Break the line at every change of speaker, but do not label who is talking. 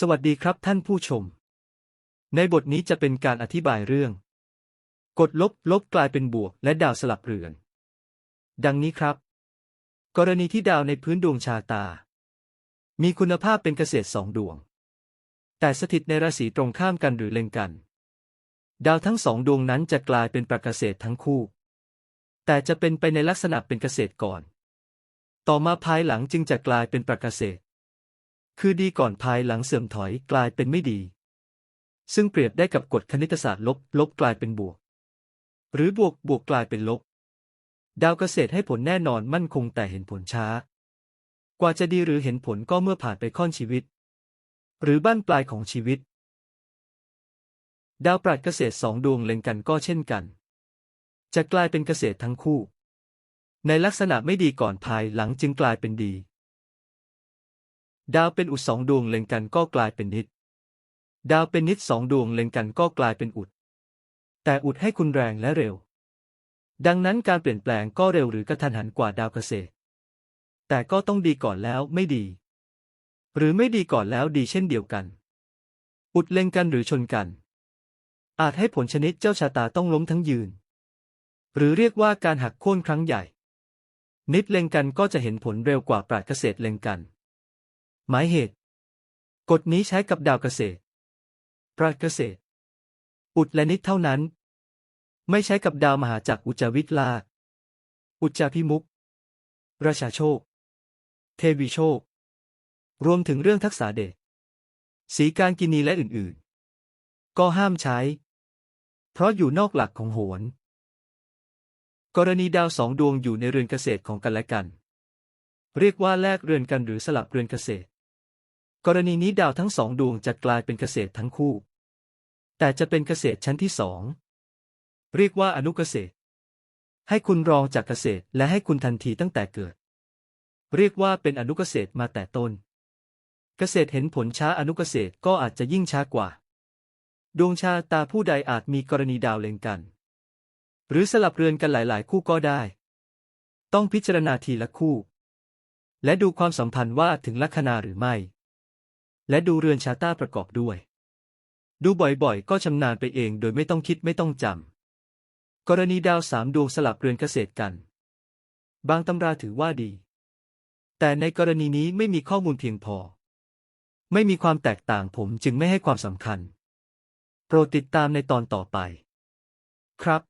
สวัสดีครับท่านผู้ชม ในบทนี้จะเป็นการอธิบายเรื่องกฎลบลบกลายเป็นบวก และดาวสลับเรือน ดังนี้ครับ กรณีที่ดาวในพื้นดวงชาตา มีคุณภาพเป็นเกษตรสองดวง แต่สถิตในราศีตรงข้ามกันหรือเล็งกัน ดาวทั้งสองดวงนั้นจะกลายเป็นประเกษตรทั้งคู่ แต่จะเป็นไปในลักษณะเป็นเกษตรก่อน ต่อมาภายหลังจึงจะกลายเป็นประเกษตร คือดีก่อนภายหลังเสื่อมถอยกลายเป็นไม่ดี ซึ่งเปรียบได้กับกฎคณิตศาสตร์ลบ ลบกลายเป็นบวก หรือบวกบวกกลายเป็นลบ ดาวเกษตรให้ผลแน่นอนมั่นคงแต่เห็นผลช้า กว่าจะดีหรือเห็นผลก็เมื่อผ่านไปค่อนชีวิต หรือบ้านปลายของชีวิต ดาวปราดเกษตรสองดวงเล็งกันก็เช่นกัน จะกลายเป็นเกษตรทั้งคู่ ในลักษณะไม่ดีก่อนภายหลังจึงกลายเป็นดี ดาวเป็นอุดสองดวงเล็งกันก็กลายเป็นนิด ดาวเป็นนิดสองดวงเล็งกันก็กลายเป็นอุด แต่อุดให้คุณแรงและเร็ว ดังนั้นการเปลี่ยนแปลงก็เร็วหรือกระทันหันกว่าดาวเกษตร แต่ก็ต้องดีก่อนแล้วไม่ดี หรือไม่ดีก่อนแล้วดีเช่นเดียวกัน อุดเล็งกันหรือชนกัน อาจให้ผลชนิดเจ้าชะตาต้องล้มทั้งยืน หรือเรียกว่าการหักโค่นครั้งใหญ่ นิดเล็งกันก็จะเห็นผลเร็วกว่าปราดเกษตรเล็งกัน หมายเหตุ กฎนี้ใช้กับดาวเกษตร ปราดเกษตร อุดและนิดเท่านั้น ไม่ใช้กับดาวมหาจักรอุจวิทลา อุจจาพิมุก ราชาโชค เทวีโชค รวมถึงเรื่องทักษะเดชสีการกินีและอื่นๆ ก็ห้ามใช้ เพราะอยู่นอกหลักของโหนกรณีดาวสองดวงอยู่ในเรือนเกษตรของกันและกัน เรียกว่าแลกเรือนกันหรือสลับเรือนเกษตร กรณีนี้ดาวทั้งสองดวงจะกลายเป็นเกษตรทั้งคู่ แต่จะเป็นเกษตรชั้นที่สองเรียกว่าอนุเกษตร ให้คุณรองจากเกษตรและให้คุณทันทีตั้งแต่เกิด เรียกว่าเป็นอนุเกษตรมาแต่ต้น เกษตรเห็นผลช้าอนุเกษตรก็อาจจะยิ่งช้ากว่า ดวงชาตาผู้ใดอาจมีกรณีดาวเล็งกัน หรือสลับเรือนกันหลาย ๆ คู่ก็ได้ ต้องพิจารณาทีละคู่ และดูความสัมพันธ์ว่าถึงลัคนาหรือไม่ และดูเรือนชาต้าประกอบด้วย ดูบ่อยๆ ก็ชำนาญไปเองโดยไม่ต้องคิดไม่ต้องจำ กรณีดาวสามดวงสลับเรือนเกษตรกัน บางตำราถือว่าดี แต่ในกรณีนี้ไม่มีข้อมูลเพียงพอ ไม่มีความแตกต่างผมจึงไม่ให้ความสำคัญ โปรดติดตามในตอนต่อไป ครับ